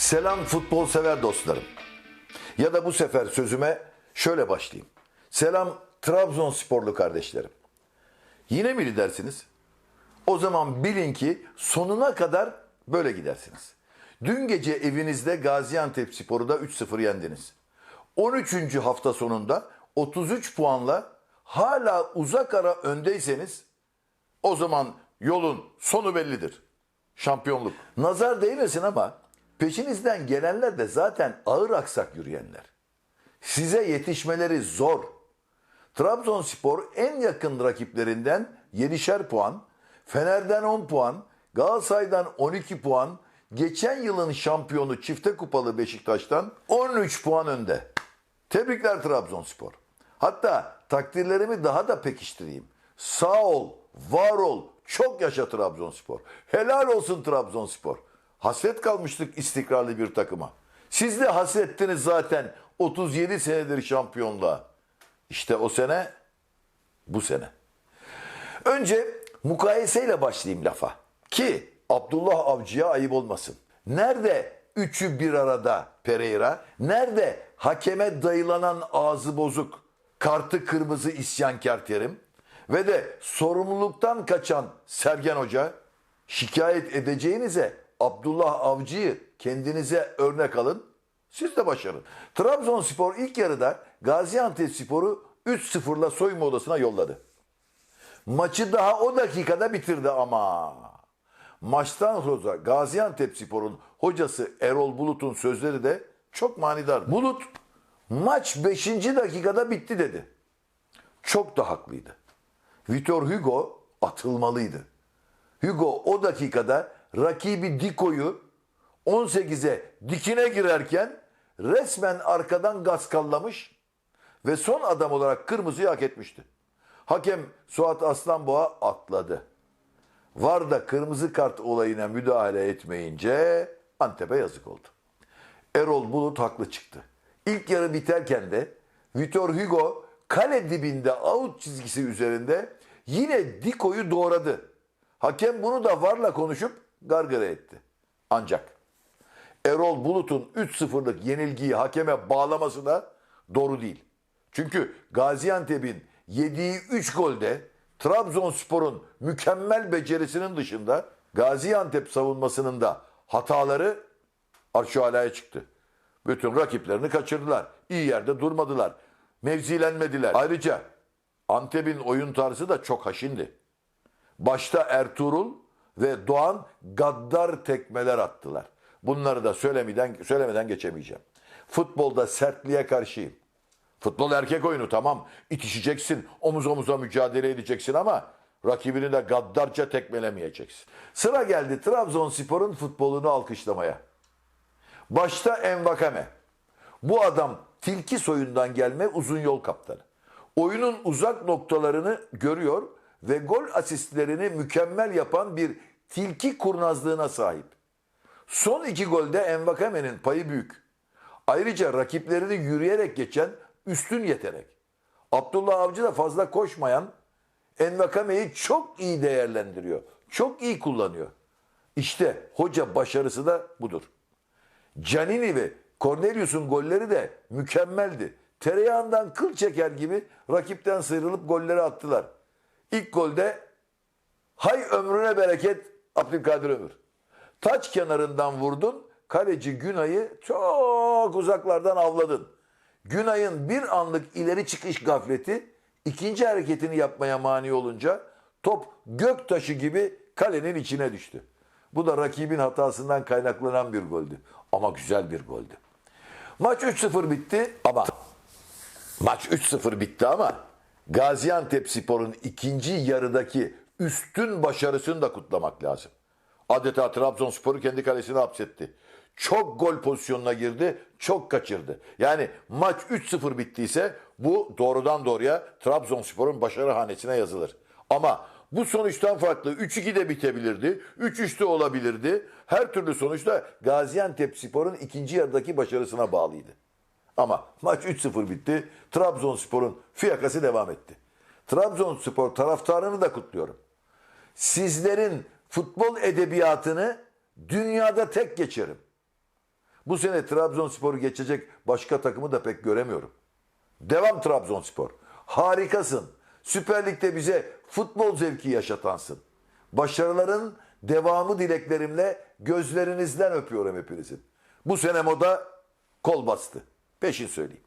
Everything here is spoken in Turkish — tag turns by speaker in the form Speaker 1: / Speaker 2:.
Speaker 1: Selam futbol sever dostlarım. Ya da bu sefer sözüme şöyle başlayayım. Selam Trabzonsporlu kardeşlerim. Yine mi lidersiniz? O zaman bilin ki sonuna kadar böyle gidersiniz. Dün gece evinizde Gaziantep Spor'u da 3-0 yendiniz. 13. hafta sonunda 33 puanla hala uzak ara öndeyseniz o zaman yolun sonu bellidir. Şampiyonluk. Nazar değmesin ama peşinizden gelenler de zaten ağır aksak yürüyenler. Size yetişmeleri zor. Trabzonspor en yakın rakiplerinden 7'şer puan, Fener'den 10 puan, Galatasaray'dan 12 puan, geçen yılın şampiyonu çifte kupalı Beşiktaş'tan 13 puan önde. Tebrikler Trabzonspor. Hatta takdirlerimi daha da pekiştireyim. Sağ ol, var ol, çok yaşa Trabzonspor. Helal olsun Trabzonspor. Hasret kalmıştık istikrarlı bir takıma. Siz de hasrettiniz zaten 37 senedir şampiyonluğa. İşte o sene bu sene. Önce mukayeseyle başlayayım lafa. Ki Abdullah Avcı'ya ayıp olmasın. Nerede üçü bir arada Pereira? Nerede hakeme dayılanan ağzı bozuk, kartı kırmızı isyankar Terim? Ve de sorumluluktan kaçan Sergen Hoca? Şikayet edeceğinize Abdullah Avcı'yı kendinize örnek alın. Siz de başarın. Trabzonspor ilk yarıda Gaziantep Spor'u 3-0'la soyunma odasına yolladı. Maçı daha o dakikada bitirdi ama. Maçtan sonra Gaziantep Spor'un hocası Erol Bulut'un sözleri de çok manidar. Bulut maç 5. dakikada bitti dedi. Çok da haklıydı. Vitor Hugo atılmalıydı. Hugo o dakikada rakibi Diko'yu 18'e dikine girerken resmen arkadan gaskallamış ve son adam olarak kırmızıyı hak etmişti. Hakem Suat Aslanboğa atladı. Var da kırmızı kart olayına müdahale etmeyince Antep'e yazık oldu. Erol Bulut haklı çıktı. İlk yarı biterken de Vitor Hugo kale dibinde out çizgisi üzerinde yine Diko'yu doğradı. Hakem bunu da varla konuşup gargara etti. Ancak Erol Bulut'un 3-0'lık yenilgiyi hakeme bağlaması da doğru değil. Çünkü Gaziantep'in yediği 3 golde Trabzonspor'un mükemmel becerisinin dışında Gaziantep savunmasının da hataları arşualaya çıktı. Bütün rakiplerini kaçırdılar. İyi yerde durmadılar. Mevzilenmediler. Ayrıca Antep'in oyun tarzı da çok haşindi. Başta Ertuğrul ve Doğan gaddar tekmeler attılar. Bunları da söylemeden, söylemeden geçemeyeceğim. Futbolda sertliğe karşıyım. Futbol erkek oyunu tamam. İtişeceksin, omuz omuza mücadele edeceksin ama rakibini de gaddarca tekmelemeyeceksin. Sıra geldi Trabzonspor'un futbolunu alkışlamaya. Başta Envakame. Bu adam tilki soyundan gelme uzun yol kaptanı. Oyunun uzak noktalarını görüyor ve gol asistlerini mükemmel yapan bir tilki kurnazlığına sahip. Son iki golde Envakame'nin payı büyük. Ayrıca rakiplerini yürüyerek geçen üstün yetenek. Abdullah Avcı da fazla koşmayan Envakame'yi çok iyi değerlendiriyor. Çok iyi kullanıyor. İşte hoca başarısı da budur. Canini ve Cornelius'un golleri de mükemmeldi. Tereyağından kıl çeker gibi rakipten sıyrılıp golleri attılar. İlk golde hay ömrüne bereket Abdülkadir Ömür. Taç kenarından vurdun, kaleci Günay'ı çok uzaklardan avladın. Günay'ın bir anlık ileri çıkış gafleti ikinci hareketini yapmaya mani olunca top gök taşı gibi kalenin içine düştü. Bu da rakibin hatasından kaynaklanan bir goldü. Ama güzel bir goldü. Maç 3-0 bitti ama maç 3-0 bitti ama Gaziantep Spor'un ikinci yarıdaki üstün başarısını da kutlamak lazım. Adeta Trabzonspor'u kendi kalesine hapsetti. Çok gol pozisyonuna girdi, çok kaçırdı. Yani maç 3-0 bittiyse bu doğrudan doğruya Trabzonspor'un başarı hanesine yazılır. Ama bu sonuçtan farklı 3-2 de bitebilirdi, 3-3 de olabilirdi. Her türlü sonuçta Gaziantep Spor'un ikinci yarıdaki başarısına bağlıydı. Ama maç 3-0 bitti. Trabzonspor'un fiyakası devam etti. Trabzonspor taraftarını da kutluyorum. Sizlerin futbol edebiyatını dünyada tek geçerim. Bu sene Trabzonspor'u geçecek başka takımı da pek göremiyorum. Devam Trabzonspor. Harikasın. Süper Lig'de bize futbol zevki yaşatansın. Başarıların devamı dileklerimle gözlerinizden öpüyorum hepinizin. Bu sene moda kol bastı. Peşin söyleyeyim.